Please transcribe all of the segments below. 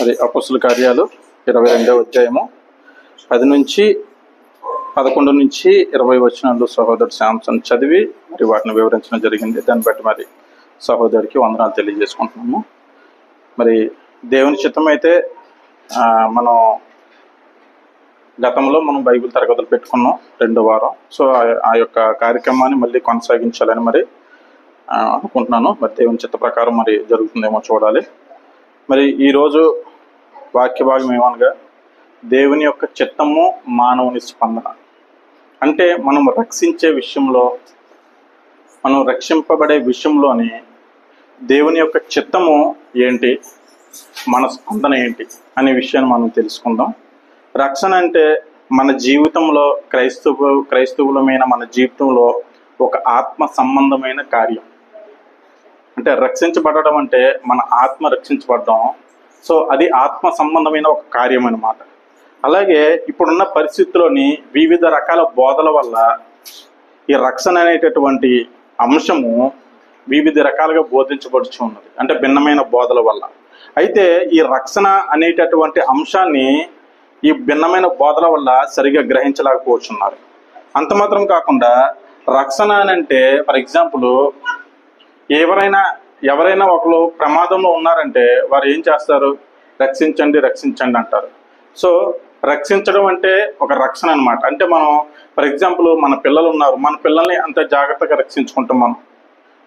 అది అపస్సుల కార్యాలు ఇరవై రెండవ అధ్యాయము పది నుంచి పదకొండు నుంచి ఇరవై వచనాలు సహోదరుడు శాంసన్ చదివి మరి వాటిని వివరించడం జరిగింది. దాన్ని బట్టి మరి సహోదరుడికి వందనాలు తెలియజేసుకుంటున్నాము. మరి దేవుని చిత్తం అయితే మనం గతంలో మనం బైబిల్ తరగతులు పెట్టుకున్నాం రెండో వారం. సో ఆ- ఆ యొక్క కార్యక్రమాన్ని మళ్ళీ కొనసాగించాలని మరి అనుకుంటున్నాను. మరి దేవుని చిత్త ప్రకారం మరి జరుగుతుందేమో చూడాలి. మరి ఈరోజు వాక్య భాగం ఏమనగా దేవుని యొక్క చిత్తము మానవుని స్పందన. అంటే మనం రక్షించే విషయంలో మనం రక్షింపబడే విషయంలోని దేవుని యొక్క చిత్తము ఏంటి మన స్పందన ఏంటి అనే విషయాన్ని మనం తెలుసుకుందాం. రక్షణ అంటే మన జీవితంలో క్రైస్తవు క్రైస్తవులమైన మన జీవితంలో ఒక ఆత్మ సంబంధమైన కార్యం. అంటే రక్షించబడడం అంటే మన ఆత్మ రక్షించబడడం. సో అది ఆత్మ సంబంధమైన ఒక కార్యం అన్నమాట. అలాగే ఇప్పుడున్న పరిస్థితుల్లోని వివిధ రకాల బోధల వల్ల ఈ రక్షణ అనేటటువంటి అంశము వివిధ రకాలుగా బోధించబడుచు ఉన్నది. అంటే భిన్నమైన బోధల వల్ల. అయితే ఈ రక్షణ అనేటటువంటి అంశాన్ని ఈ భిన్నమైన బోధల వల్ల సరిగా గ్రహించలేకపోతున్నారు. అంత మాత్రం కాకుండా రక్షణ అని అంటే ఫర్ ఎగ్జాంపుల్ ఎవరైనా ఎవరైనా ఒకరు ప్రమాదంలో ఉన్నారంటే వారు ఏం చేస్తారు? రక్షించండి రక్షించండి అంటారు. సో రక్షించడం అంటే ఒక రక్షణ అన్నమాట. అంటే మనం ఫర్ ఎగ్జాంపుల్ మన పిల్లలు ఉన్నారు. మన పిల్లల్ని అంత జాగ్రత్తగా రక్షించుకుంటాం మనం.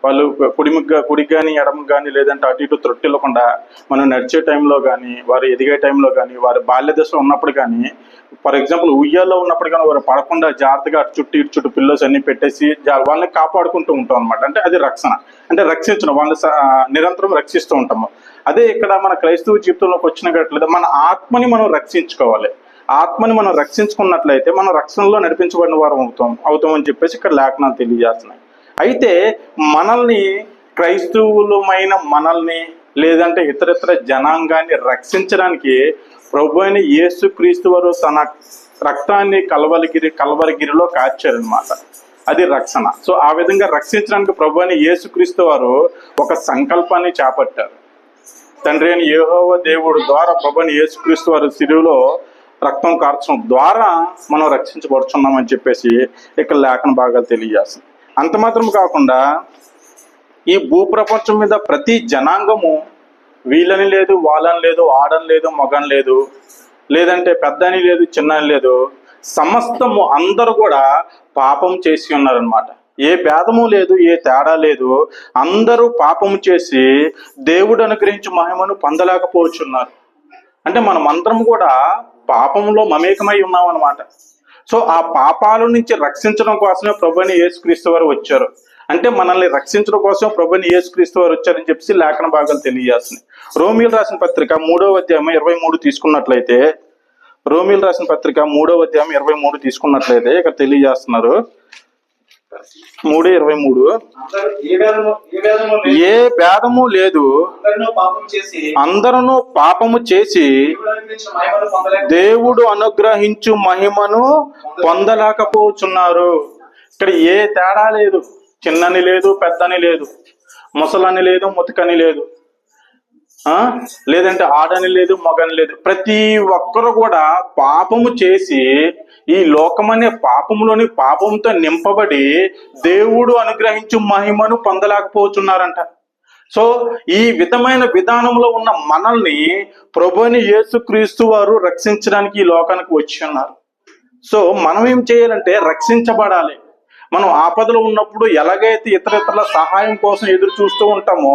వాళ్ళు కుడిముగ్గా కుడికి కానీ ఎడమకు కానీ లేదంటే అటు ఇటు త్రొట్టిల్లకుండా మనం నడిచే టైంలో కానీ వారు ఎదిగే టైంలో కానీ వారి బాల్య దశలో ఉన్నప్పుడు కానీ ఫర్ ఎగ్జాంపుల్ ఉయ్యాల్లో ఉన్నప్పుడు కానీ వారు పడకుండా జాగ్రత్తగా అటు చుట్టూ ఇటు చుట్టూ పిల్లోస్ అన్ని పెట్టేసి జా- వాళ్ళని కాపాడుకుంటూ ఉంటాం అనమాట అంటే అది రక్షణ. అంటే రక్షించడం వాళ్ళని నిరంతరం రక్షిస్తూ ఉంటాము. అదే ఇక్కడ మన క్రైస్తవ జీవితంలోకి వచ్చినట్లయితే మన ఆత్మని మనం రక్షించుకోవాలి. ఆత్మని మనం రక్షించుకున్నట్లయితే మనం రక్షణలో నడిపించబడిన వారం అవుతాం అవుతామని చెప్పేసి ఇక్కడ లేఖనాలు తెలియజేస్తున్నాయి. అయితే మనల్ని క్రైస్తవులమైన మనల్ని లేదంటే ఇతరితర జనాంగాన్ని రక్షించడానికి ప్రభు అయిన యేసు క్రీస్తు వారు తన రక్తాన్ని కలవలగిరి కలవరిగిరిలో కాచారనమాట అది రక్షణ. సో ఆ విధంగా రక్షించడానికి ప్రభు అయిన యేసు క్రీస్తు వారు ఒక సంకల్పాన్ని చేపట్టారు. తండ్రి అని దేవుడు ద్వారా ప్రభుని యేసుక్రీస్తు వారు సిరువులో రక్తం కార్చడం ద్వారా మనం రక్షించబడుచున్నామని చెప్పేసి ఇక్కడ లేఖన భాగాలు తెలియజేస్తుంది. అంత మాత్రం కాకుండా ఈ భూప్రపంచం మీద ప్రతి జనాంగము వీళ్ళని లేదు వాళ్ళని లేదు ఆడని లేదు మగని లేదు లేదంటే పెద్దని లేదు చిన్నని లేదు. సమస్తము అందరూ కూడా పాపం చేసి ఉన్నారనమాట ఏ భేదము లేదు ఏ తేడా లేదు. అందరూ పాపము చేసి దేవుడు అనుగ్రహించి మహిమను పొందలేకపోవచ్చున్నారు. అంటే మనం అందరం కూడా పాపంలో మమేకమై ఉన్నాం అనమాట సో ఆ పాపాల నుంచి రక్షించడం కోసమే ప్రభుని యేసుక్రీస్తు వారు వచ్చారు. అంటే మనల్ని రక్షించడం కోసం ప్రభుని యేసుక్రీస్తు వారు వచ్చారని చెప్పి లేఖన భాగాలు తెలియజేస్తున్నాయి రోమిల్ రాసిన పత్రిక మూడవ అధ్యాయం ఇరవై మూడు తీసుకున్నట్లయితే రోమిల్ రాసిన పత్రిక మూడవ అధ్యాయం ఇరవై మూడు తీసుకున్నట్లయితే ఇక్కడ తెలియజేస్తున్నారు. మూడు ఇరవై మూడు. ఏ లేదు. భేదము లేదు. పాపం చేసి అందరూ పాపము చేసి దేవుడు అనుగ్రహించు మహిమను పొందలేకపోతున్నారు. ఇక్కడ ఏ తేడా లేదు. చిన్నని లేదు పెద్దని లేదు. ముసలని లేదు ముతకని లేదు. లేదంటే ఆడని లేదు మగని లేదు. ప్రతి ఒక్కరు కూడా పాపము చేసి ఈ లోకమనే పాపములోని పాపంతో నింపబడి దేవుడు అనుగ్రహించు మహిమను పొందలేకపోతున్నారంట. సో ఈ విధమైన విధానంలో ఉన్న మనల్ని ప్రభుని యేసుక్రీస్తు వారు రక్షించడానికి ఈ లోకానికి వచ్చి ఉన్నారు. సో మనం ఏం చేయాలంటే రక్షించబడాలి. మనం ఆపదలో ఉన్నప్పుడు ఎలాగైతే ఇతర ఇతరుల సహాయం కోసం ఎదురు చూస్తూ ఉంటామో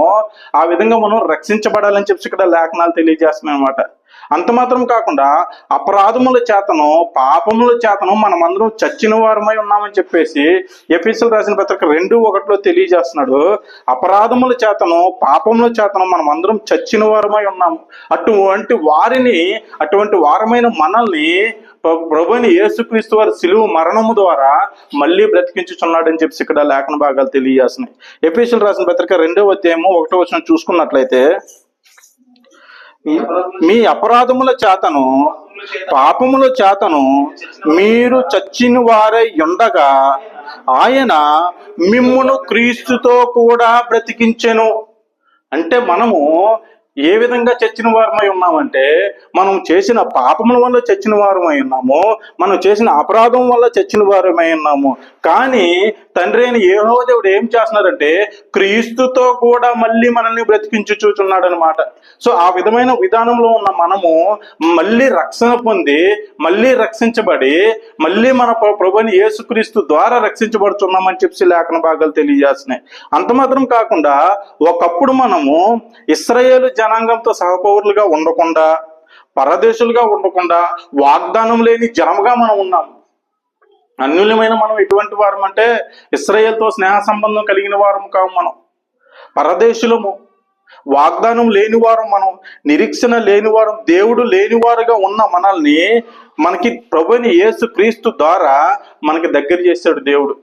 ఆ విధంగా మనం రక్షించబడాలని చెప్పి ఇక్కడ లేఖనాలు తెలియజేస్తున్నాయి అనమాట అంత మాత్రం కాకుండా అపరాధముల చేతను పాపముల చేతను మనమందరం చచ్చిన వారమై ఉన్నామని చెప్పేసి ఎపిసల్ రాసిన పత్రిక రెండు ఒకటిలో తెలియజేస్తున్నాడు. అపరాధముల చేతను పాపముల చేతను మనం అందరం చచ్చిన వారమై ఉన్నాము. అటువంటి వారిని అటువంటి వారమైన మనల్ని ప్రభుని యేసుక్రీస్తు వారి సిలువు మరణము ద్వారా మళ్ళీ బ్రతికించుచున్నాడని చెప్పి ఇక్కడ లేఖన భాగాలు తెలియజేస్తున్నాయి. ఎపిసల్ రాసిన పత్రిక రెండవ అధ్యాయము ఒకటో వచ్చిన చూసుకున్నట్లయితే మీ అపరాధముల చేతను పాపముల చేతను మీరు చచ్చిన వారై ఉండగా ఆయన మిమ్మును క్రీస్తుతో కూడా బ్రతికించెను. అంటే మనము ఏ విధంగా చచ్చిన వారమై ఉన్నామంటే మనం చేసిన పాపముల వల్ల చచ్చిన వారమై ఉన్నాము మనం చేసిన అపరాధం వల్ల చచ్చిన వారమై ఉన్నాము. కానీ తండ్రి అయిన ఏహో దేవుడు ఏం చేస్తున్నారంటే క్రీస్తుతో కూడా మళ్ళీ మనల్ని బ్రతికించు చూచున్నాడు అనమాట సో ఆ విధమైన విధానంలో ఉన్న మనము మళ్ళీ రక్షణ పొంది మళ్ళీ రక్షించబడి మళ్ళీ మన ప్రభుని యేసుక్రీస్తు ద్వారా రక్షించబడుతున్నామని చెప్పి లేఖన భాగాలు తెలియజేస్తున్నాయి. అంత మాత్రం కాకుండా ఒకప్పుడు మనము ఇస్రాయేలు జనాంగంతో సహపౌరులుగా ఉండకుండా పరదేశులుగా ఉండకుండా వాగ్దానం లేని జనముగా మనం ఉన్నాము. అన్యుల్యమైన మనం ఎటువంటి వారం అంటే ఇస్రాయేల్తో స్నేహ సంబంధం కలిగిన వారం కావు మనం. పరదేశులము వాగ్దానం లేని వారం మనం నిరీక్షణ లేని వారం దేవుడు లేనివారుగా ఉన్న మనల్ని మనకి ప్రభుని యేసు క్రీస్తు ద్వారా మనకి దగ్గర చేశాడు దేవుడు.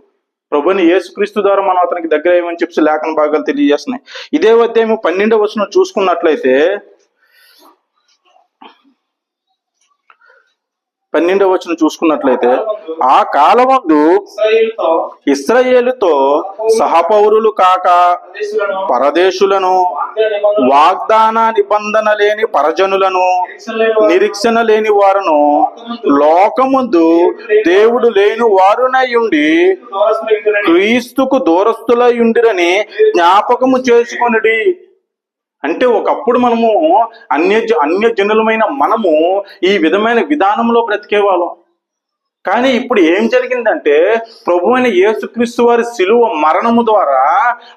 ప్రభుని యేసుక్రీస్తు ద్వారా మనం అతనికి దగ్గర ఏమని చెప్పి లేఖన భాగాలు తెలియజేస్తున్నాయి. ఇదే అధ్యాయం పన్నెండవ వచనం చూసుకున్నట్లయితే పన్నెండవ వచ్చిన చూసుకున్నట్లయితే ఆ కాలమందు ఇస్రయేలుతో సహపౌరులు కాక పరదేశులను వాగ్దాన నిబంధన లేని పరజనులను నిరీక్షణ లేని వారును లోకముందు దేవుడు లేని వారునై ఉండి క్రీస్తుకు దూరస్తులై ఉండిరని జ్ఞాపకము చేసుకొనుడి. అంటే ఒకప్పుడు మనము అన్య అన్య జనులమైన మనము ఈ విధమైన విధానంలో బ్రతికేవాళ్ళం కానీ ఇప్పుడు ఏం జరిగిందంటే ప్రభు అయిన యేసుక్రీస్తు వారి శిలువ మరణము ద్వారా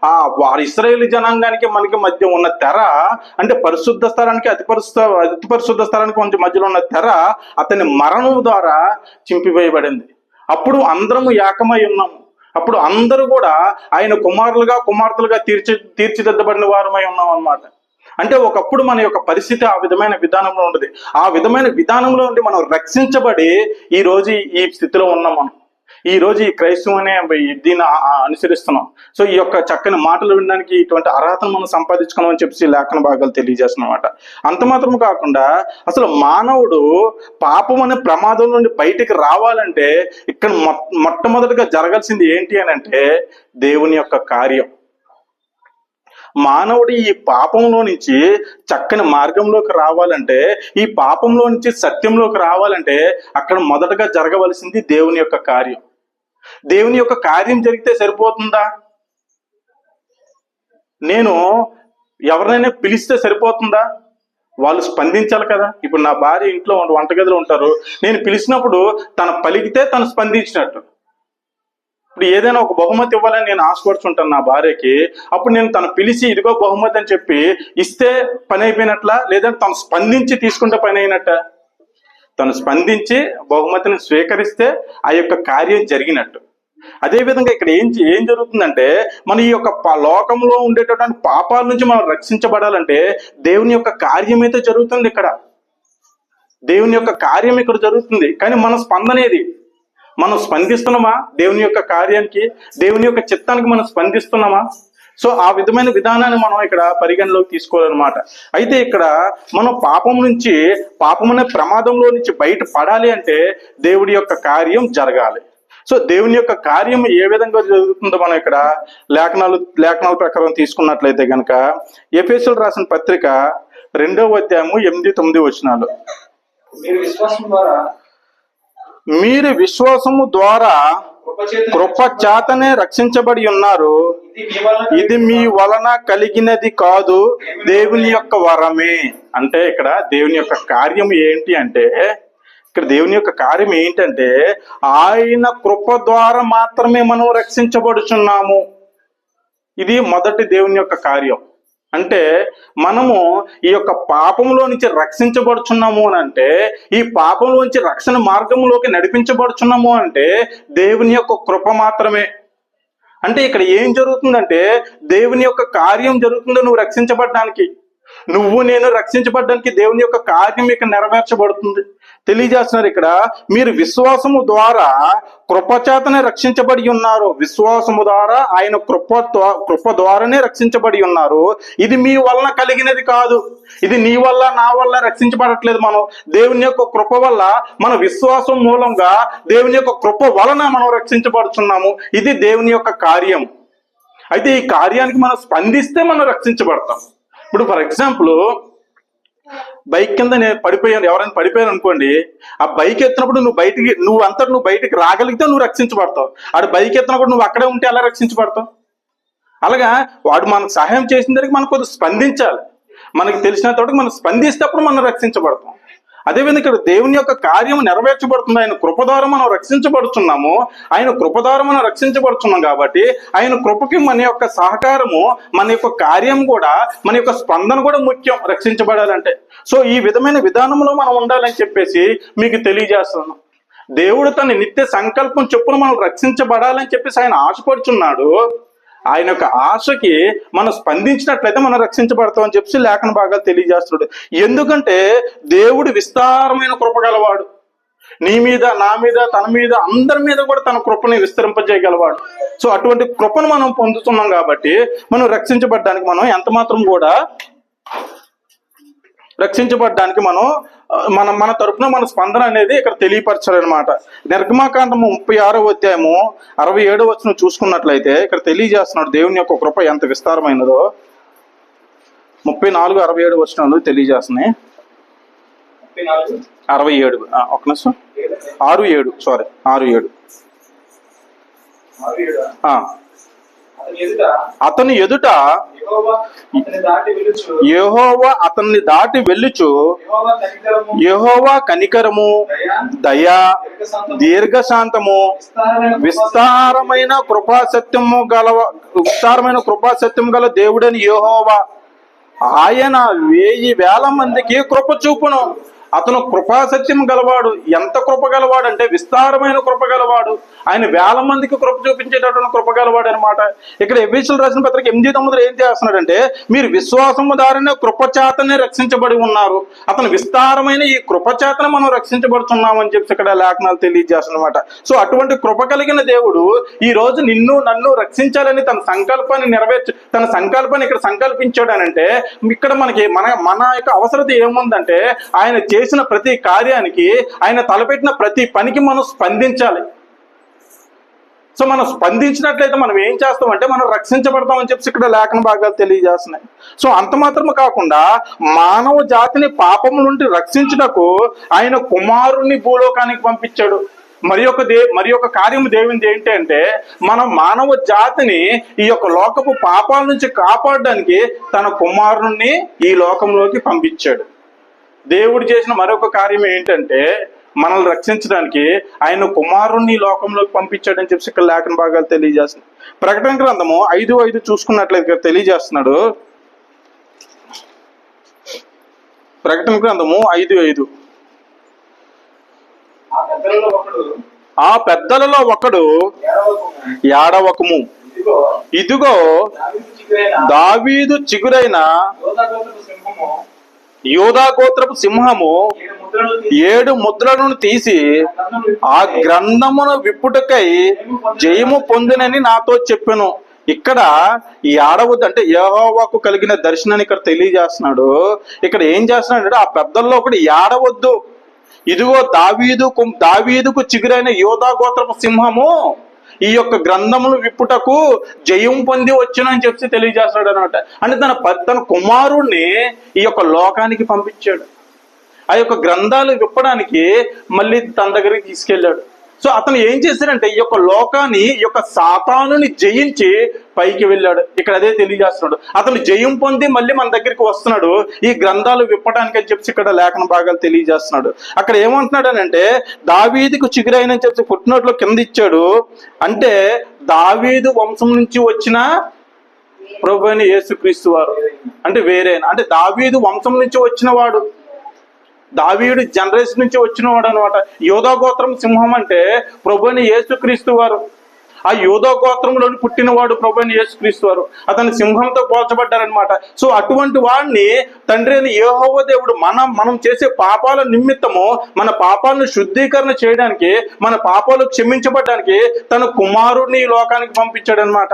ఆ వారి ఇస్రాయేల్ జనాంగానికి మనకి మధ్య ఉన్న తెర అంటే పరిశుద్ధ స్థలానికి అతి పరిశుద్ధ అతి పరిశుద్ధ స్థలానికి కొంచెం మధ్యలో ఉన్న తెర అతని మరణము ద్వారా చింపివేయబడింది. అప్పుడు అందరము ఏకమై ఉన్నాము. అప్పుడు అందరూ కూడా ఆయన కుమారులుగా కుమార్తెలుగా తీర్చి తీర్చిదిద్దబడిన వారమై ఉన్నాం అన్నమాట అంటే ఒకప్పుడు మన యొక్క పరిస్థితి ఆ విధమైన విధానంలో ఉండదు. ఆ విధమైన విధానంలో ఉండి మనం రక్షించబడి ఈ రోజు ఈ స్థితిలో ఉన్నాం మనం. ఈ రోజు ఈ క్రైస్తవం అనే దీన్ని అనుసరిస్తున్నాం. సో ఈ యొక్క చక్కని మాటలు వినడానికి ఇటువంటి అర్హతను మనం సంపాదించుకున్నాం అని చెప్పి లేఖన భాగాలు తెలియజేస్తున్నమాట అంత మాత్రం కాకుండా అసలు మానవుడు పాపం అనే ప్రమాదం నుండి బయటికి రావాలంటే ఇక్కడ మొ- మొట్టమొదటిగా జరగాల్సింది ఏంటి అని అంటే దేవుని యొక్క కార్యం. మానవుడు ఈ పాపంలో నుంచి చక్కని మార్గంలోకి రావాలంటే ఈ పాపంలో నుంచి సత్యంలోకి రావాలంటే అక్కడ మొదటగా జరగవలసింది దేవుని యొక్క కార్యం. దేవుని యొక్క కార్యం జరిగితే సరిపోతుందా? నేను ఎవరినైనా పిలిస్తే సరిపోతుందా? వాళ్ళు స్పందించాలి కదా. ఇప్పుడు నా భార్య ఇంట్లో వంటగదిలో ఉంటారు. నేను పిలిచినప్పుడు తను పలికితే తను స్పందించినట్టు. ఇప్పుడు ఏదైనా ఒక బహుమతి ఇవ్వాలని నేను ఆశపడుతుంటాను నా భార్యకి. అప్పుడు నేను తను పిలిచి ఇదిగో బహుమతి అని చెప్పి ఇస్తే పని అయిపోయినట్లా? లేదంటే తను స్పందించి తీసుకుంటే పని అయినట్ట? తను స్పందించి బహుమతిని స్వీకరిస్తే ఆ యొక్క కార్యం జరిగినట్టు. అదే విధంగా ఇక్కడ ఏం ఏం జరుగుతుందంటే మన ఈ యొక్క ప- లోకంలో ఉండేటటువంటి పాపాల నుంచి మనం రక్షించబడాలంటే దేవుని యొక్క కార్యం అయితే జరుగుతుంది ఇక్కడ. దేవుని యొక్క కార్యం ఇక్కడ జరుగుతుంది. కానీ మన స్పందన ఏది? మనం స్పందిస్తున్నామా దేవుని యొక్క కార్యానికి? దేవుని యొక్క చిత్తానికి మనం స్పందిస్తున్నామా? సో ఆ విధమైన విధానాన్ని మనం ఇక్కడ పరిగణలోకి తీసుకోవాలన్నమాట. అయితే ఇక్కడ మనం పాపం నుంచి పాపం అనే ప్రమాదంలో నుంచి బయట పడాలి అంటే దేవుడి యొక్క కార్యం జరగాలి. సో దేవుని యొక్క కార్యం ఏ విధంగా జరుగుతుందో మనం ఇక్కడ లేఖనాలు లేఖనాల ప్రకారం తీసుకున్నట్లయితే గనక ఎఫ్ఎస్ఎల్ రాసిన పత్రిక రెండవ అధ్యాయము ఎనిమిది తొమ్మిది వచనాలు. మీరు విశ్వాసం ద్వారా మీరు విశ్వాసము ద్వారా కృప చేతనే రక్షించబడి ఉన్నారు. ఇది మీ వలన కలిగినది కాదు దేవుని యొక్క వరమే. అంటే ఇక్కడ దేవుని యొక్క కార్యం ఏంటి అంటే ఇక్కడ దేవుని యొక్క కార్యం ఏంటంటే ఆయన కృప ద్వారా మాత్రమే మనం రక్షించబడుచున్నాము. ఇది మొదటి దేవుని యొక్క కార్యం. అంటే మనము ఈ యొక్క పాపంలో నుంచి రక్షించబడుచున్నాము అని అంటే ఈ పాపంలో నుంచి రక్షణ మార్గంలోకి నడిపించబడుచున్నాము అంటే దేవుని యొక్క కృప మాత్రమే. అంటే ఇక్కడ ఏం జరుగుతుందంటే దేవుని యొక్క కార్యం జరుగుతుందో నువ్వు రక్షించబడడానికి. నువ్వు నేను రక్షించబడడానికి దేవుని యొక్క కార్యం ఇక్కడ నెరవేర్చబడుతుంది. తెలియజేస్తున్నారు ఇక్కడ. మీరు విశ్వాసము ద్వారా కృపచేతనే రక్షించబడి ఉన్నారు. విశ్వాసము ద్వారా ఆయన కృప కృప ద్వారానే రక్షించబడి ఉన్నారు. ఇది మీ వలన కలిగినది కాదు. ఇది నీ వల్ల నా వల్ల రక్షించబడట్లేదు మనం. దేవుని యొక్క కృప వల్ల మన విశ్వాసం మూలంగా దేవుని యొక్క కృప వలన మనం రక్షించబడుతున్నాము ఇది దేవుని యొక్క కార్యం. అయితే ఈ కార్యానికి మనం స్పందిస్తే మనం రక్షించబడతాం. ఇప్పుడు ఫర్ ఎగ్జాంపుల్ బైక్ కింద నేను పడిపోయాను ఎవరైనా పడిపోయాను అనుకోండి ఆ బైక్ ఎత్తినప్పుడు నువ్వు బయటికి నువ్వు అంతా నువ్వు బయటికి రాగలిగితే నువ్వు రక్షించబడతావు. ఆడు బైక్ ఎత్తినప్పుడు నువ్వు అక్కడే ఉంటే ఎలా రక్షించబడతావు? అలాగా వాడు మనకు సహాయం చేసిన దానికి మనం కొద్దిగా స్పందించాలి. మనకి తెలిసిన వరకు మనం స్పందిస్తేప్పుడు మనం రక్షించబడతాం. అదేవిధంగా ఇక్కడ దేవుని యొక్క కార్యం నెరవేర్చబడుతుంది. ఆయన కృప ద్వారా మనం రక్షించబడుతున్నాము. ఆయన కృప ద్వారా మనం రక్షించబడుతున్నాం కాబట్టి ఆయన కృపకి మన యొక్క సహకారము మన యొక్క కార్యం కూడా మన యొక్క స్పందన కూడా ముఖ్యం రక్షించబడాలంటే. సో ఈ విధమైన విధానంలో మనం ఉండాలని చెప్పేసి మీకు తెలియజేస్తున్నాను. దేవుడు తన నిత్య సంకల్పం చొప్పున మనం రక్షించబడాలని చెప్పేసి ఆయన ఆశపడుచున్నాడు. ఆయన యొక్క ఆశకి మనం స్పందించినట్లయితే మనం రక్షించబడతామని చెప్పి లేఖన బాగా తెలియజేస్తున్నాడు. ఎందుకంటే దేవుడు విస్తారమైన కృప గలవాడు. నీ మీద నా మీద తన మీద అందరి మీద కూడా తన కృపని విస్తరింపజేయగలవాడు. సో అటువంటి కృపను మనం పొందుతున్నాం కాబట్టి మనం రక్షించబడడానికి మనం ఎంత మాత్రం కూడా రక్షించబడడానికి మనం మనం మన మన తరపున మన స్పందన అనేది ఇక్కడ తెలియపరచాలన్నమాట నిర్గమాకాండము ముప్పై ఆరో అధ్యాయము అరవై ఏడో వచ్చిన చూసుకున్నట్లయితే ఇక్కడ తెలియజేస్తున్నాడు దేవుని యొక్క కృప ఎంత విస్తారమైనదో. ముప్పై నాలుగు అరవై ఏడు వచనాలు తెలియజేస్తున్నాయి. అరవై ఏడు ఒక నిమిషం. ఆరు ఏడు సారీ ఆరు ఏడు. అతని ఎదుట యహోవా అతన్ని దాటి వెళ్ళుచు యహోవా కనికరము దయ దయా దీర్ఘశాంతము, విస్తారమైన కృపాసత్యము గల విస్తారమైన కృపాసత్యం గల దేవుడని యహోవా. ఆయన వేయి వేల మందికి కృప చూపును. అతను కృపాసత్యం గలవాడు. ఎంత కృప గలవాడు అంటే విస్తారమైన కృప గలవాడు. ఆయన వేల మందికి కృప చూపించేటటువంటి కృప గలవాడు అనమాట ఇక్కడ ఎబీసులు రాసిన పత్రిక ఎనిమిది తొమ్మిది ఏం చేస్తున్నాడంటే మీరు విశ్వాసము దారినే కృపచేతనే రక్షించబడి ఉన్నారు. అతను విస్తారమైన ఈ కృపచేతన మనం రక్షించబడుతున్నామని చెప్పి ఇక్కడ లేఖనాలు తెలియజేస్తున్నమాట. సో అటువంటి కృప కలిగిన దేవుడు ఈ రోజు నిన్ను నన్ను రక్షించాలని తన సంకల్పాన్ని నెరవేర్చు తన సంకల్పాన్ని ఇక్కడ సంకల్పించాడు అని అంటే ఇక్కడ మనకి మన మన యొక్క అవసరత ఏముందంటే ఆయన చేసిన ప్రతి కార్యానికి ఆయన తలపెట్టిన ప్రతి పనికి మనం స్పందించాలి. సో మనం స్పందించినట్లయితే మనం ఏం చేస్తామంటే మనం రక్షించబడతామని చెప్పి ఇక్కడ లేఖన భాగాలు తెలియజేస్తున్నాయి. సో అంత మాత్రమే కాకుండా మానవ జాతిని పాపము నుండి రక్షించుటకు ఆయన కుమారుణ్ణి భూలోకానికి పంపించాడు. మరి యొక్క దే మరి యొక్క కార్యము దేవునిది ఏంటి అంటే మన మానవ జాతిని ఈ యొక్క లోకపు పాపాల నుంచి కాపాడడానికి తన కుమారుణ్ణి ఈ లోకంలోకి పంపించాడు. దేవుడు చేసిన మరొక కార్యం ఏంటంటే మనల్ని రక్షించడానికి ఆయన కుమారుణ్ణి లోకంలోకి పంపించాడని చెప్పి ఇక్కడ లేఖన భాగాలు తెలియజేస్తుంది. ప్రకటన గ్రంథము ఐదు ఐదు చూసుకున్నట్లయితే ఇక్కడ తెలియజేస్తున్నాడు. ప్రకటన గ్రంథము ఐదు ఐదు. ఆ పెద్దలలో ఒకడు ఏడవకము. ఇదిగో దావీదు చిగురైన యోధా గోత్రపు సింహము ఏడు తీసి ముద్రలను తీసి ఆ గ్రంథమును విప్పుటకై జయము పొందినని నాతో చెప్పాను. ఇక్కడ ఈ ఆడవద్దు అంటే యహోవాకు కలిగిన దర్శనాన్ని ఇక్కడ తెలియజేస్తున్నాడు. ఇక్కడ ఏం చేస్తున్నాడు అంటే ఆ పెద్దల్లో ఒకటి ఏడవద్దు ఇదిగో దావీదు దావీదుకు చిగురైన యోధా గోత్రపు సింహము ఈ యొక్క గ్రంథములు విప్పుటకు జయం పొంది వచ్చునని చెప్పి తెలియజేస్తాడు అనమాట అంటే తన తన కుమారుణ్ణి ఈ యొక్క లోకానికి పంపించాడు. ఆ యొక్క గ్రంథాలు విప్పడానికి మళ్ళీ తన దగ్గరికి తీసుకెళ్ళాడు. సో అతను ఏం చేశాడంటే ఈ యొక్క లోకాన్ని ఈ యొక్క సాతానుని జయించి పైకి వెళ్ళాడు. ఇక్కడ అదే తెలియజేస్తున్నాడు. అతను జయం పొంది మళ్ళీ మన దగ్గరికి వస్తున్నాడు. ఈ గ్రంథాలు విప్పడానికి అని చెప్పి ఇక్కడ లేఖన భాగాలు తెలియజేస్తున్నాడు. అక్కడ ఏమంటున్నాడు అని అంటే దావీదికి చిగురైనని చెప్పి పుట్టినట్లు కింద ఇచ్చాడు. అంటే దావీదు వంశం నుంచి వచ్చిన ప్రభు అయిన యేసుక్రీస్తు వారు. అంటే వేరే అంటే దావీదు వంశం నుంచి వచ్చిన వాడు. దావీడు జనరేషన్ నుంచి వచ్చిన వాడు అనమాట యోధా గోత్రం సింహం అంటే ప్రభు యేసుక్రీస్తు వారు. ఆ యోధా గోత్రంలోని పుట్టినవాడు ప్రభు యేసుక్రీస్తు వారు. అతని సింహంతో పోల్చబడ్డారనమాట సో అటువంటి వాడిని తండ్రి అని యెహోవా దేవుడు మనం మనం చేసే పాపాల నిమిత్తము మన పాపాలను శుద్ధీకరణ చేయడానికి మన పాపాలు క్షమించబడ్డానికి తన కుమారుడిని ఈ లోకానికి పంపించాడు అనమాట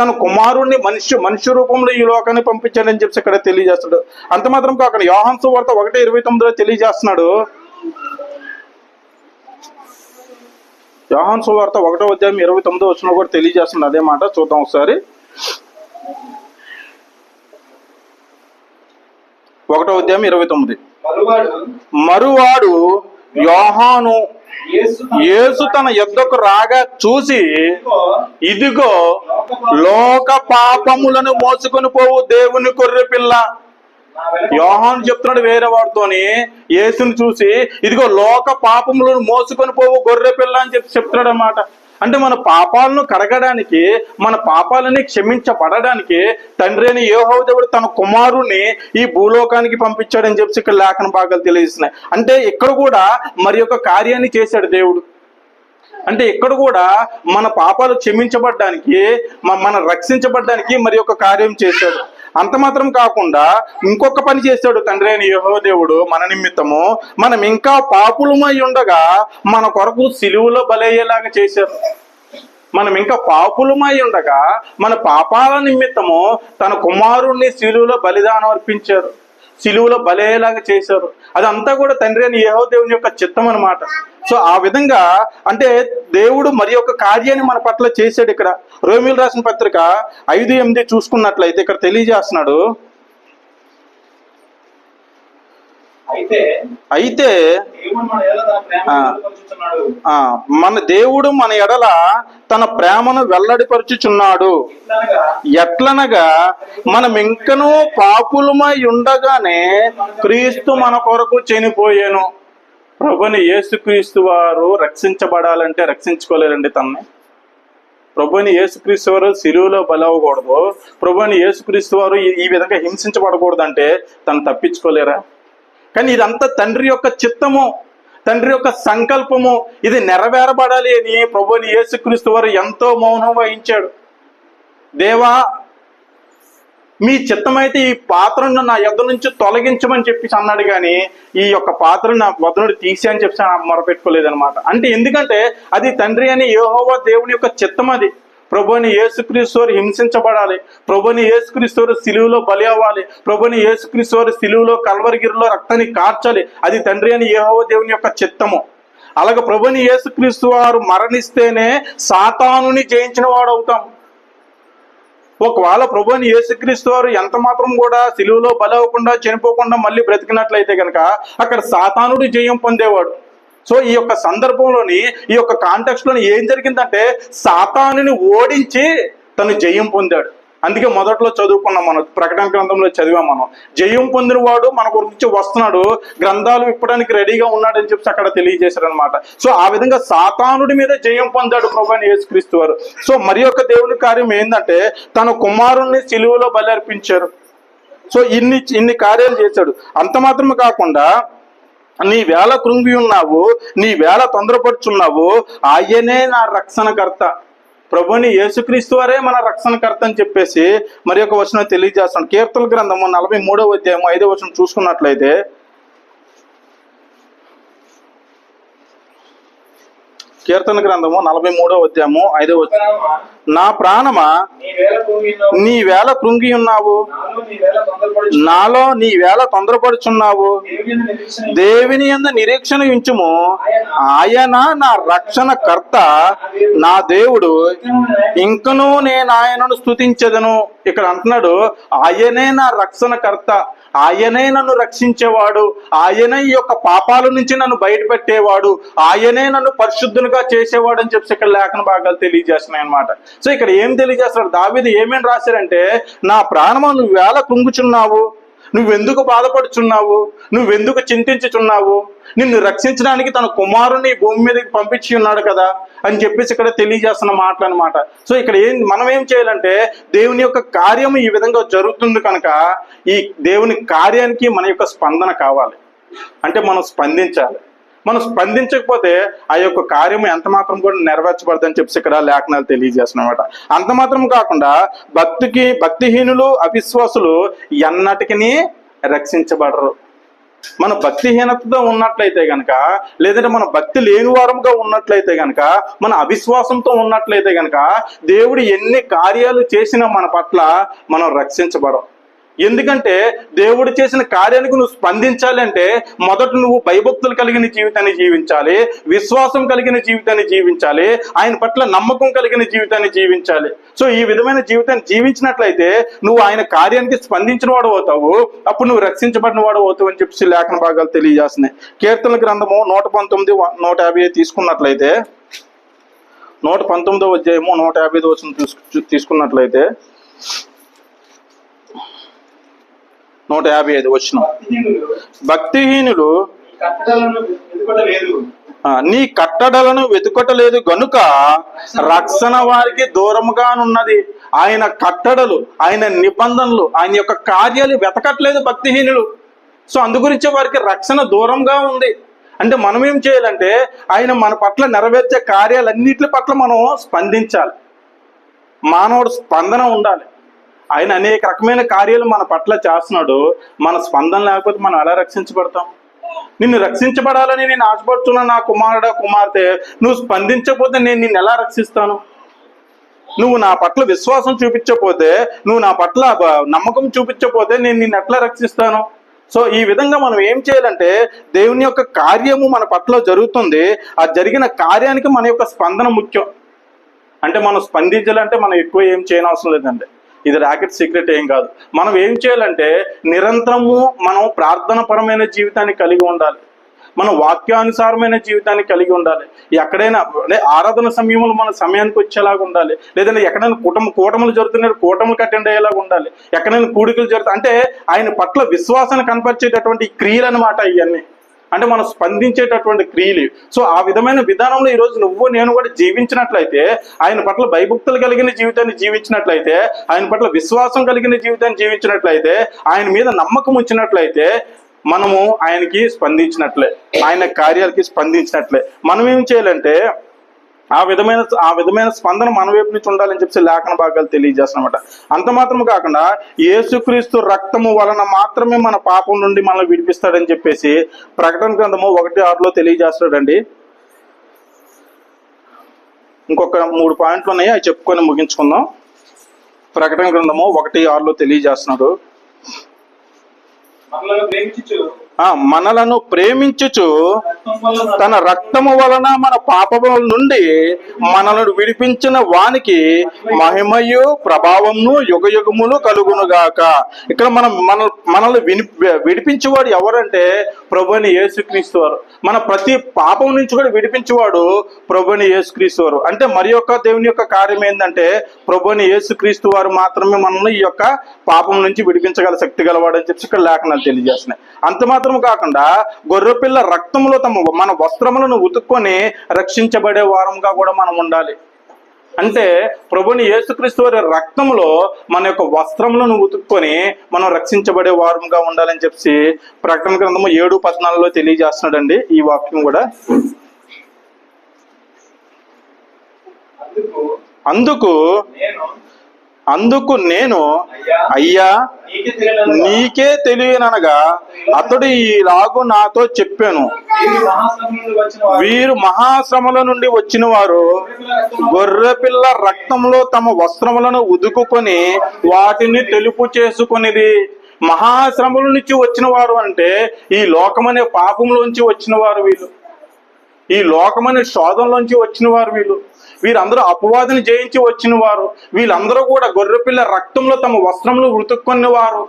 తన కుమారుణ్ణి మనుష్య మనుష్య రూపంలో ఈ లోకాన్ని పంపించాడని చెప్పి ఇక్కడ తెలియజేస్తాడు. అంత మాత్రం కాకుండా యోహాన్సు వార్త ఒకటి ఇరవై తొమ్మిదిలో తెలియజేస్తున్నాడు. యోహాన్సు వార్త ఒకటో అధ్యాయం ఇరవై తొమ్మిదో వచ్చిన కూడా తెలియజేస్తున్నాడు. అదే మాట చూద్దాం ఒకసారి. ఒకటో అధ్యాయం ఇరవై తొమ్మిది. మరువాడు యోహాను యేసు తన యుద్ధకు రాగా చూసి ఇదిగో లోక పాపములను మోసుకొని పోవు దేవుని కొర్రె పిల్ల. యోహాను చెప్తున్నాడు వేరే వాడితోని యేసుని చూసి ఇదిగో లోక పాపములను మోసుకొని పోవు గొర్రె పిల్ల అని చెప్పి చెప్తున్నాడు అనమాట అంటే మన పాపాలను కడగడానికి మన పాపాలని క్షమించబడడానికి తండ్రి అని యేహోవా దేవుడు తన కుమారుని ఈ భూలోకానికి పంపించాడని చెప్పి ఇక్కడ లేఖన భాగాలు తెలియజేస్తున్నాయి. అంటే ఇక్కడ కూడా మరి యొక్క కార్యాన్ని చేశాడు దేవుడు. అంటే ఇక్కడ కూడా మన పాపాలు క్షమించబడ్డానికి మన రక్షించబడ్డానికి మరి ఒక కార్యం చేశాడు. అంత మాత్రం కాకుండా ఇంకొక పని చేశాడు తండ్రి అయిన యెహోవా దేవుడు మన నిమిత్తము. మనం ఇంకా పాపులమై ఉండగా మన కొరకు సిలువులో బలయ్యేలాగా చేశారు మనం ఇంకా పాపులమై ఉండగా మన పాపాల నిమిత్తము తన కుమారుణ్ణి శిలువులో బలిదానం అర్పించారు సిలువలో బలేలాగా చేశారు. అదంతా కూడా తండ్రి అని ఏహో దేవుని యొక్క చిత్తం అన్నమాట. సో ఆ విధంగా అంటే దేవుడు మరి యొక్క కార్యాన్ని మన పట్ల చేశాడు ఇక్కడ. రోమిల్ రాసిన పత్రిక ఐదు ఎనిమిది చూసుకున్నట్లయితే ఇక్కడ తెలియజేస్తున్నాడు. అయితే మన దేవుడు మన ఎడల తన ప్రేమను వెల్లడిపరుచుచున్నాడు. ఎట్లనగా? మనం ఇంకనూ పాపులమై ఉండగానే క్రీస్తు మన కొరకు చనిపోయాను. ప్రభుని యేసుక్రీస్తు వారు రక్షించబడాలంటే రక్షించుకోలేరండి తనని. ప్రభుని యేసుక్రీస్తు వారు సిలువలో బలవకూడదు. ప్రభుని యేసుక్రీస్తు వారు ఈ- ఈ విధంగా హింసించబడకూడదు అంటే తను తప్పించుకోలేరా? కానీ ఇదంతా తండ్రి యొక్క చిత్తము తండ్రి యొక్క సంకల్పము. ఇది నెరవేరబడాలి అని ప్రభుని యేసుక్రీస్తు వారు ఎంతో మౌనం వహించాడు. దేవా మీ చిత్తమైతే ఈ పాత్రను నా యొద్ నుంచి తొలగించమని చెప్పేసి అన్నాడు కానీ ఈ యొక్క పాత్రను నా వద్ద నుండి తీసి అని చెప్పి మొరపెట్టుకోలేదనమాట అంటే ఎందుకంటే అది తండ్రి అని యోహోవా దేవుని యొక్క చిత్తం అది ప్రభుని యేసుక్రీస్తు హింసించబడాలి. ప్రభుని యేసుక్రీస్తు సిలువులో బలి అవ్వాలి. ప్రభుని యేసుక్రీస్తు సిలువులో సిలువలో కల్వరిగిరిలో రక్తాన్ని కార్చాలి. అది తండ్రి అని యెహోవా దేవుని యొక్క చిత్తము. అలాగే ప్రభుని యేసుక్రీస్తు వారు మరణిస్తేనే సాతానుని జయించిన వాడు అవుతాం. ఒకవేళ ప్రభుని యేసుక్రీస్తు వారు ఎంత మాత్రం కూడా సిలువులో బలవకుండా చనిపోకుండా మళ్ళీ బ్రతికినట్లయితే కనుక అక్కడ సాతానుడు జయం పొందేవాడు. సో ఈ యొక్క సందర్భంలోని ఈ యొక్క కాంటెక్స్ట్లోని ఏం జరిగిందంటే సాతానుని ఓడించి తను జయం పొందాడు. అందుకే మొదట్లో చదువుకున్నాం మనం ప్రకటన గ్రంథంలో చదివాం మనం. జయం పొందిన వాడు మన గురించి వస్తున్నాడు గ్రంథాలు ఇప్పడానికి రెడీగా ఉన్నాడని చెప్పి అక్కడ తెలియజేశారనమాట సో ఆ విధంగా సాతానుడి మీద జయం పొందాడు ప్రభు అని యేసుక్రీస్తు వారు. సో మరి యొక్క దేవుని కార్యం ఏంటంటే తన కుమారుణ్ణి సిలువలో బలి అర్పించారు. సో ఇన్ని ఇన్ని కార్యాలు చేశాడు. అంత మాత్రమే కాకుండా నీ వేళ కృంగి ఉన్నావు నీ వేళ తొందరపడుచున్నావు ఆయనే నా రక్షణకర్త. ప్రభుని యేసుక్రీస్తు వారే మన రక్షణకర్త అని చెప్పేసి మరి ఒక వచనం తెలియజేస్తాడు కీర్తన గ్రంథము నలభై మూడవ అధ్యాయం ఐదో వచనం చూసుకున్నట్లయితే కీర్తన గ్రంథము నలభై మూడో అధ్యాయము ఐదో నా ప్రాణమా? నీ వేళ కృంగి ఉన్నావు. నాలో నీ వేళ తొందరపడుచున్నావు. దేవిని యందు నిరీక్షణ ఉంచుము. ఆయన నా రక్షణ కర్త నా దేవుడు. ఇంకనూ నేను ఆయనను స్థుతించదను ఇక్కడ అంటున్నాడు ఆయనే నా రక్షణ కర్త ఆయనే నన్ను రక్షించేవాడు ఆయనే ఈ యొక్క పాపాల నుంచి నన్ను బయటపెట్టేవాడు ఆయనే నన్ను పరిశుద్ధునిగా చేసేవాడు అని చెప్పి ఇక్కడ లేఖన భాగాలు తెలియజేస్తున్నాయి అనమాట సో ఇక్కడ ఏం తెలియజేస్తున్నాడు? దావిది ఏమేమి రాశారంటే నా ప్రాణమా నువ్వు వేళ కుంగుచున్నావు? నువ్వెందుకు బాధపడుచున్నావు? నువ్వెందుకు చింతించుచున్నావు? నిన్ను రక్షించడానికి తన కుమారుని భూమి మీదకి పంపించి ఉన్నాడు కదా అని చెప్పేసి ఇక్కడ తెలియజేస్తున్న మాటలు అనమాట సో ఇక్కడ ఏం మనం ఏం చేయాలంటే దేవుని యొక్క కార్యం ఈ విధంగా జరుగుతుంది కనుక ఈ దేవుని కార్యానికి మన యొక్క స్పందన కావాలి. అంటే మనం స్పందించాలి. మనం స్పందించకపోతే ఆ యొక్క కార్యం ఎంత మాత్రం కూడా నెరవేర్చబడదని చెప్పి ఇక్కడ లేఖనాలు తెలియజేస్తున్నమాట అంత మాత్రం కాకుండా భక్తికి భక్తిహీనులు అవిశ్వాసులు ఎన్నటికీ రక్షించబడరు. మన భక్తిహీనతతో ఉన్నట్లయితే గనక లేదంటే మన భక్తి లేని వారంగా ఉన్నట్లయితే గనక మన అవిశ్వాసంతో ఉన్నట్లయితే గనక దేవుడు ఎన్ని కార్యాలు చేసినా మన పట్ల మనం రక్షించబడం ఎందుకంటే దేవుడు చేసిన కార్యానికి నువ్వు స్పందించాలి అంటే మొదట నువ్వు భయభక్తులు కలిగిన జీవితాన్ని జీవించాలి విశ్వాసం కలిగిన జీవితాన్ని జీవించాలి ఆయన పట్ల నమ్మకం కలిగిన జీవితాన్ని జీవించాలి. సో ఈ విధమైన జీవితాన్ని జీవించినట్లయితే నువ్వు ఆయన కార్యానికి స్పందించిన వాడు అవుతావు అప్పుడు నువ్వు రక్షించబడిన వాడు అవుతావు అని చెప్పి లేఖన భాగాలు తెలియజేస్తున్నాయి. కీర్తన గ్రంథము నూట పంతొమ్మిది నూట యాభై తీసుకున్నట్లయితే నూట పంతొమ్మిదో అధ్యాయము నూట యాభై వచ్చిన తీసుకు తీసుకున్నట్లయితే నూట యాభై ఐదు వచ్చిన. భక్తిహీనులు నీ కట్టడలను వెతుకటలేదు గనుక రక్షణ వారికి దూరముగానున్నది. ఆయన కట్టడలు ఆయన నిబంధనలు ఆయన యొక్క కార్యాలు వెతకట్లేదు భక్తిహీనులు. సో అందుగురించి వారికి రక్షణ దూరంగా ఉంది. అంటే మనం ఏం చేయాలంటే ఆయన మన పట్ల నెరవేర్చే కార్యాలన్నిటి పట్ల మనం స్పందించాలి. మానవుడు స్పందన ఉండాలి. ఆయన అనేక రకమైన కార్యాలు మన పట్ల చేస్తున్నాడు. మన స్పందన లేకపోతే మనం ఎలా రక్షించబడతాం? నిన్ను రక్షించబడాలని నేను ఆశపడుతున్న నా కుమారుడ కుమార్తె నువ్వు స్పందించకపోతే నేను నిన్ను ఎలా రక్షిస్తాను? నువ్వు నా పట్ల విశ్వాసం చూపించకపోతే నువ్వు నా పట్ల నమ్మకం చూపించకపోతే నేను నిన్ను ఎట్లా రక్షిస్తాను? సో ఈ విధంగా మనం ఏం చేయాలంటే దేవుని యొక్క కార్యము మన పట్ల జరుగుతుంది. ఆ జరిగిన కార్యానికి మన యొక్క స్పందన ముఖ్యం. అంటే మనం స్పందించాలంటే మనం ఎక్కువ ఏం చేయనవసరం లేదండి. ఇది రాకెట్ సీక్రెట్ ఏం కాదు. మనం ఏం చేయాలంటే నిరంతరము మనం ప్రార్థన పరమైన జీవితాన్ని కలిగి ఉండాలి. మనం వాక్యానుసారమైన జీవితాన్ని కలిగి ఉండాలి. ఎక్కడైనా అంటే ఆరాధన సమయంలో మన సమయానికి వచ్చేలాగా ఉండాలి. లేదంటే ఎక్కడైనా కుటుంబ కూటములు జరుగుతున్న కూటములు అటెండ్ అయ్యేలాగా ఉండాలి. ఎక్కడైనా కూడికలు జరుగుతాయి. అంటే ఆయన పట్ల విశ్వాసాన్ని కనపరిచేటటువంటి క్రియలు అనమాట ఇవన్నీ. అంటే మనం స్పందించేటటువంటి క్రియలు. సో ఆ విధమైన విధానంలో ఈరోజు నువ్వు నేను కూడా జీవించినట్లయితే ఆయన పట్ల భయభక్తులు కలిగిన జీవితాన్ని జీవించినట్లయితే ఆయన పట్ల విశ్వాసం కలిగిన జీవితాన్ని జీవించినట్లయితే ఆయన మీద నమ్మకం ఉంచినట్లయితే మనము ఆయనకి స్పందించినట్లే. ఆయన కార్యాలకి స్పందించినట్లే. మనం ఏం చేయాలంటే ఆ విధమైన ఆ విధమైన స్పందన మన వైపు నుంచి ఉండాలని చెప్పి లేఖన భాగాలు తెలియజేస్తున్నమాట. అంత మాత్రం కాకుండా యేసుక్రీస్తు రక్తము వలన మాత్రమే మన పాపం నుండి మనల్ని విడిపిస్తాడని చెప్పేసి ప్రకటన గ్రంథము ఒకటి ఆరులో తెలియజేస్తాడండి. ఇంకొక మూడు పాయింట్లు ఉన్నాయి అవి చెప్పుకొని ముగించుకుందాం. ప్రకటన గ్రంథము ఒకటి ఆరులో తెలియజేస్తున్నాడు. మనలను ప్రేమించుచు తన రక్తము వలన మన పాపముల నుండి మనలను విడిపించిన వానికి మహిమయు ప్రభావమును యుగయుగములు కలుగునుగాక. ఇక్కడ మనం మన మనల్ని విని విడిపించేవాడు ఎవరంటే ప్రభుని యేసుక్రీస్తు వారు మన ప్రతి పాపం నుంచి కూడా విడిపించేవాడు ప్రభుని యేసుక్రీస్తు వారు అంటే మరి యొక్క దేవుని యొక్క కార్యం ఏంటంటే ప్రభుని యేసుక్రీస్తు వారు మాత్రమే మనల్ని ఈ యొక్క పాపం నుంచి విడిపించగల శక్తి గలవాడు అని చెప్పి ఇక్కడ లేఖనాలు తెలియజేస్తున్నాయి. అంత మాత్రం కాకుండా గొర్రెపిల్ల రక్తంలో తమ మన వస్త్రములను ఉతుక్కొని రక్షించబడే వారంగా కూడా మనం ఉండాలి. అంటే ప్రభుని యేసుక్రీస్తు వారి రక్తంలో మన యొక్క వస్త్రములను ఉతుక్కొని మనం రక్షించబడే వారంగా ఉండాలని చెప్పి ప్రకటన గ్రంథము ఏడు పద్నాలుగులో తెలియజేస్తున్నాడండి ఈ వాక్యం కూడా. అందుకు అందుకు నేను అయ్యా నీకే తెలియననగా అతడు ఈలాగు నాతో చెప్పాను. వీరు మహాశ్రమల నుండి వచ్చిన వారు గొర్రెపిల్ల రక్తంలో తమ వస్త్రములను ఉదుకుకొని వాటిని తెలుపు చేసుకునేది. మహాశ్రమల నుంచి వచ్చిన వారు అంటే ఈ లోకమనే పాపంలోంచి వచ్చిన వారు వీళ్ళు. ఈ లోకమనే శోధంలోంచి వచ్చిన వారు వీళ్ళు. వీరందరూ అపవాదిని జయించి వచ్చిన వారు వీళ్ళందరూ కూడా గొర్రెపిల్ల రక్తంలో తమ వస్త్రములు ఉతుక్కున్న వారు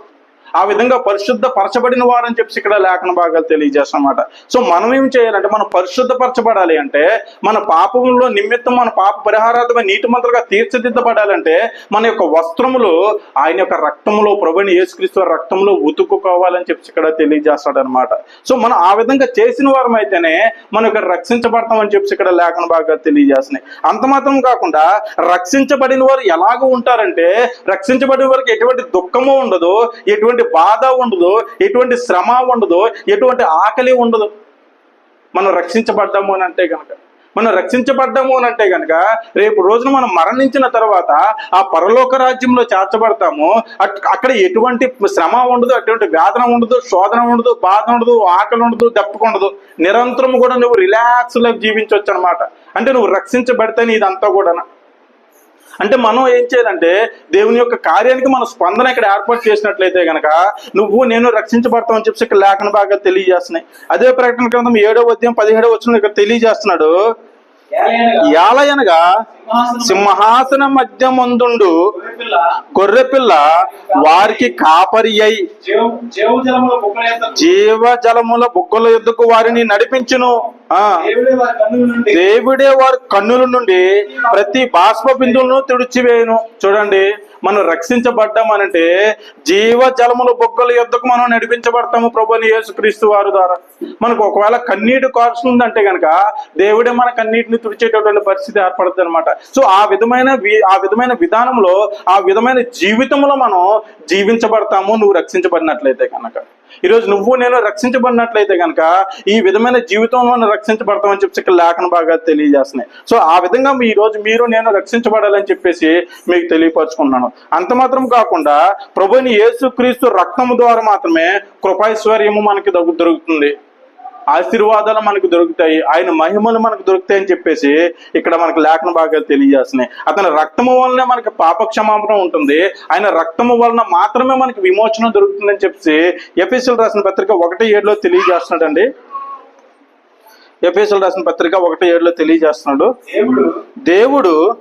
ఆ విధంగా పరిశుద్ధ పరచబడిన వారని చెప్పి ఇక్కడ లేఖన భాగాలు తెలియజేస్తామన్నమాట సో మనం ఏం చేయాలంటే మనం పరిశుద్ధపరచబడాలి అంటే మన పాపంలో నిమిత్తం మన పాప పరిహారార్థమైన నీటి మంత్రులుగా తీర్చిదిద్దబడాలంటే మన యొక్క వస్త్రములు ఆయన యొక్క రక్తంలో ప్రభుని యేసుక్రీస్తు రక్తంలో ఉతుకుకోవాలని చెప్పి ఇక్కడ తెలియజేస్తాడనమాట సో మనం ఆ విధంగా చేసిన వారం అయితేనే మనం ఇక్కడ రక్షించబడతామని చెప్పి ఇక్కడ లేఖన బాగా తెలియజేస్తున్నాయి. అంత మాత్రం కాకుండా రక్షించబడిన వారు ఎలాగ ఉంటారంటే రక్షించబడిన వారికి ఎటువంటి దుఃఖము ఉండదు ఎటువంటి బాధ ఉండదు ఎటువంటి శ్రమ ఉండదు ఎటువంటి ఆకలి ఉండదు. మనం రక్షించబడ్డాము అని అంటే కనుక మనం రక్షించబడ్డాము అని అంటే కనుక రేపు రోజున మనం మరణించిన తర్వాత ఆ పరలోక రాజ్యంలో చేర్చబడతాము అక్కడ ఎటువంటి శ్రమ ఉండదు అటువంటి వేదన ఉండదు శోధన ఉండదు బాధ ఉండదు ఆకలి ఉండదు దెప్పక ఉండదు. నిరంతరం కూడా నువ్వు రిలాక్స్ లైఫ్ జీవించవచ్చు అనమాట అంటే నువ్వు రక్షించబడితేనే ఇదంతా కూడా అంటే మనం ఏం చేయాలంటే దేవుని యొక్క కార్యానికి మన స్పందన ఇక్కడ ఏర్పాటు చేసినట్లయితే గనక నువ్వు నేను రక్షించబడతామని చెప్పి ఇక్కడ లేఖన బాగా తెలియజేస్తున్నాయి. అదే ప్రకటన గ్రంథం ఏడో అధ్యాయం పదిహేడో వచ్చిన ఇక్కడ తెలియజేస్తున్నాడు. యాలయనగా సింహాసనం మధ్య ముందుండు గొర్రెపిల్ల వారికి కాపరి అయి జీవ జీవ జలముల బుక్కల యొక్క జీవ జలముల బుగ్గల ఎద్దుకు వారిని నడిపించును. దేవుడే వారి కన్నుల నుండి. ప్రతి బాష్ప బిందువులను తుడిచివేయును. చూడండి మనం రక్షించబడ్డామనంటే జీవ జలముల బొగ్గల యుద్ధకు మనం నడిపించబడతాము ప్రభుని యేసుక్రీస్తు వారి ద్వారా. మనకు ఒకవేళ కన్నీటి కారుస్తుందంటే గనక దేవుడే మన కన్నీటిని తుడిచేటటువంటి పరిస్థితి ఏర్పడుతుంది అనమాట సో ఆ విధమైన ఆ విధమైన విధానంలో ఆ విధమైన జీవితంలో మనం జీవించబడతాము నువ్వు రక్షించబడినట్లయితే కనుక ఈరోజు నువ్వు నేను రక్షించబడినట్లయితే కనుక ఈ విధమైన జీవితంలో మనం రక్షించబడతామని చెప్పి ఇక్కడ లేఖన బాగా తెలియజేస్తున్నాయి. సో ఆ విధంగా మీ- ఈ రోజు మీరు నేను రక్షించబడాలని చెప్పేసి మీకు తెలియపరచుకున్నాను అంత మాత్రం కాకుండా ప్రభుని యేసుక్రీస్తు రక్తము ద్వారా మాత్రమే కృపైశ్వర్యము మనకి దొరుకుతుంది. ఆశీర్వాదాలు మనకు దొరుకుతాయి ఆయన మహిమలు మనకు దొరుకుతాయి అని చెప్పేసి ఇక్కడ మనకు లేఖన బాగా తెలియజేస్తున్నాయి. అతని రక్తము వలనే మనకి పాప క్షమాపణ ఉంటుంది. ఆయన రక్తము వలన మాత్రమే మనకి విమోచన దొరుకుతుందని చెప్పేసి ఎఫీసీలు రాసిన పత్రిక ఒకటి ఏడులో తెలియజేస్తున్నాడండి. ఎఫీసీలు రాసిన పత్రిక ఒకటి ఏడులో తెలియజేస్తున్నాడు. దేవుడు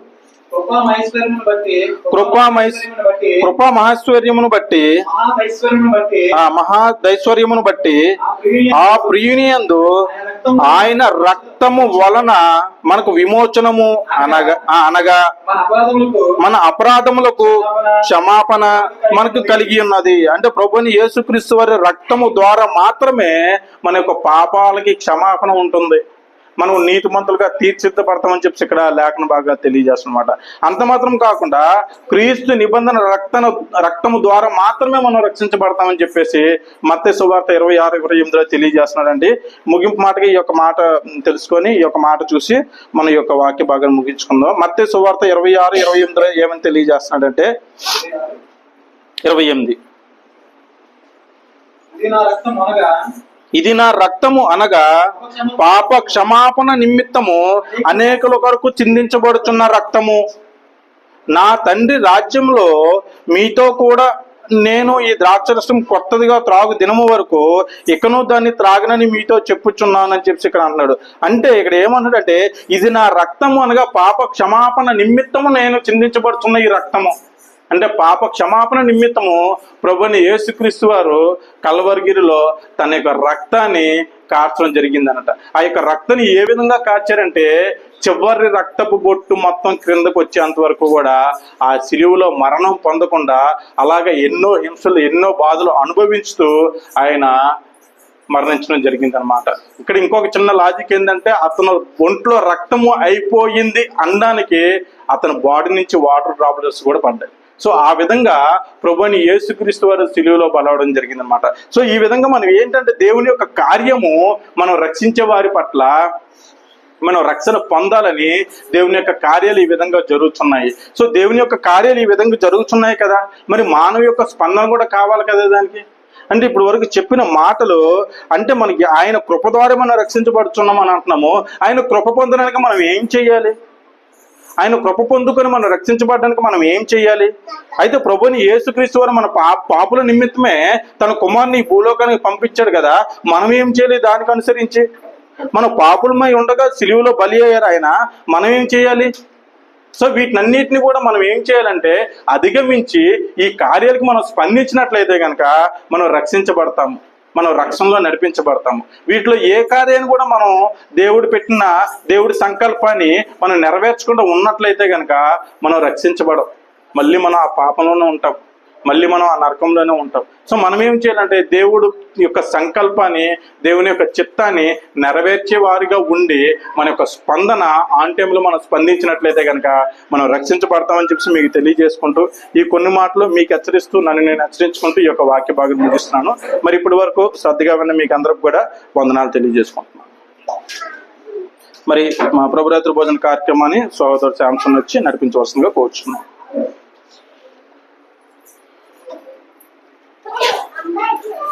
కృపా మహేశ్వర్యమును బట్టి కృపా మహేశ్- మహేశ్వర్యమును బట్టి మహాదైశ్వర్యమును బట్టి ఆ ప్రియునియందు ఆయన రక్తము వలన మనకు విమోచనము అనగా అనగా మన అపరాధములకు మన అపరాధములకు క్షమాపణ మనకు కలిగి ఉన్నది. అంటే ప్రభుని యేసుక్రీస్తు వారి రక్తము ద్వారా మాత్రమే మన యొక్క పాపాలకి క్షమాపణ ఉంటుంది. మనం నీతిమంతులుగా తీర్చిద్దపడతామని చెప్పి ఇక్కడ లేఖను బాగా తెలియజేస్తున్నమాట. అంత మాత్రం కాకుండా క్రీస్తు నిబంధన రక్తన రక్తము ద్వారా మాత్రమే మనం రక్షించబడతామని చెప్పేసి మత్తే సువార్త ఇరవై ఆరు ఇరవై ఎనిమిదిలో తెలియజేస్తున్నాడండి. ముగింపు మాటకి ఈ యొక్క మాట తెలుసుకొని ఈ యొక్క మాట చూసి మన యొక్క వాక్య భాగాన్ని ముగించుకుందాం. మత్తే సువార్త ఇరవై ఆరు ఇరవై ఎనిమిదిలో ఏమని తెలియజేస్తున్నాడంటే ఇరవై ఎనిమిది. నా రక్తం అనగా ఇది నా రక్తము అనగా పాప క్షమాపణ నిమిత్తము అనేకుల కొరకు చిందించబడుచున్న రక్తము. నా తండ్రి రాజ్యంలో మీతో కూడా నేను ఈ ద్రాక్షరసం కొత్తదిగా త్రాగు దినము వరకు ఇకను దాన్ని త్రాగనని మీతో చెప్పుచున్నానని చెప్పి ఇక్కడ అన్నాడు అంటే ఇక్కడ ఏమన్నాడంటే ఇది నా రక్తము అనగా పాప క్షమాపణ నిమిత్తము నేను చిందించబడుతున్న ఈ రక్తము. అంటే పాప క్షమాపణ నిమిత్తము ప్రభుని యేసుక్రీస్తు వారు కలవరిగిరిలో తన యొక్క రక్తాన్ని కార్చడం జరిగిందనట. ఆ యొక్క రక్తాన్ని ఏ విధంగా కార్చారంటే చివరి రక్తపు బొట్టు మొత్తం క్రిందకు వచ్చేంత వరకు కూడా ఆ సిలువులో మరణం పొందకుండా అలాగే ఎన్నో హింసలు ఎన్నో బాధలు అనుభవించుతూ ఆయన మరణించడం జరిగింది అనమాట ఇక్కడ ఇంకొక చిన్న లాజిక్ ఏంటంటే అతను ఒంట్లో రక్తము అయిపోయింది అనడానికి అతని బాడీ నుంచి వాటర్ డ్రాప్లెట్స్ కూడా పడ్డాయి. సో ఆ విధంగా ప్రభుని యేసుక్రీస్తు వారు సిలువలో బలవడం జరిగిందనమాట సో ఈ విధంగా మనం ఏంటంటే దేవుని యొక్క కార్యము మనం రక్షించే వారి పట్ల మనం రక్షణ పొందాలని దేవుని యొక్క కార్యాలు ఈ విధంగా జరుగుతున్నాయి. సో దేవుని యొక్క కార్యాలు ఈ విధంగా జరుగుతున్నాయి కదా. మరి మానవ యొక్క స్పందన కూడా కావాలి కదా దానికి? అంటే ఇప్పుడు వరకు చెప్పిన మాటలు అంటే మనకి ఆయన కృప ద్వారా మనం రక్షించబడుతున్నాం అని అంటున్నాము. ఆయన కృప పొందడానికి మనం ఏం చేయాలి? ఆయన కృప పొందుకొని మనం రక్షించబడడానికి మనం ఏం చేయాలి? అయితే ప్రభుని యేసుక్రీస్తు వారు మన పా పాపుల నిమిత్తమే తన కుమారుని భూలోకానికి పంపించాడు కదా. మనం ఏం చేయాలి? దానికి అనుసరించి. మన పాపులమై ఉండగా సిలువులో బలి అయ్యారు ఆయన. మనం ఏం చేయాలి? సో వీటినన్నిటిని కూడా మనం ఏం చేయాలంటే అధిగమించి ఈ కార్యాలకు మనం స్పందించినట్లయితే కనుక మనం రక్షించబడతాము. మనం రక్షణలో నడిపించబడతాము. వీటిలో ఏ కార్యాన్ని కూడా మనం దేవుడు పెట్టిన దేవుడి సంకల్పాన్ని మనం నెరవేర్చకుండా ఉన్నట్లయితే కనుక మనం రక్షించబడం మళ్ళీ మనం ఆ పాపంలోనే ఉంటాం మళ్ళీ మనం ఆ నరకంలోనే ఉంటాం. సో మనం ఏం చేయాలంటే దేవుడు యొక్క సంకల్పాన్ని దేవుని యొక్క చిత్తాన్ని నెరవేర్చే వారిగా ఉండి మన యొక్క స్పందన ఆన్ టైంలో మనం స్పందించినట్లయితే కనుక మనం రక్షించబడతామని చెప్పి మీకు తెలియజేసుకుంటూ ఈ కొన్ని మాటలు మీకు హెచ్చరిస్తూ నన్ను నేను హెచ్చరించుకుంటూ ఈ యొక్క వాక్య భాగం ముగిస్తున్నాను. మరి ఇప్పటి వరకు శ్రద్ధగా విన్న మీకు అందరికి కూడా వందనాలు తెలియజేసుకుంటున్నాను. మరి మా ప్రభురాత్రి భోజన కార్యక్రమాన్ని సోదరు శాంసన్ వచ్చి నడిపించవలసిందిగా కోరుచున్నాం I'm not sure.